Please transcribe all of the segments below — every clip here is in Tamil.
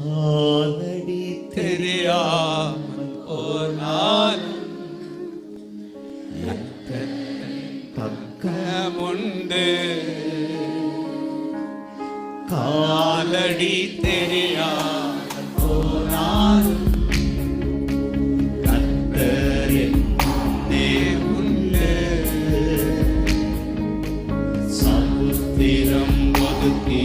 ஆவடி தெரியாமல் போனாலும் பக்கமுண்டு. காலடி தெரியாமல் போனாலும் சமுத்திரம் ஒதுக்கி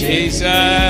Jesus.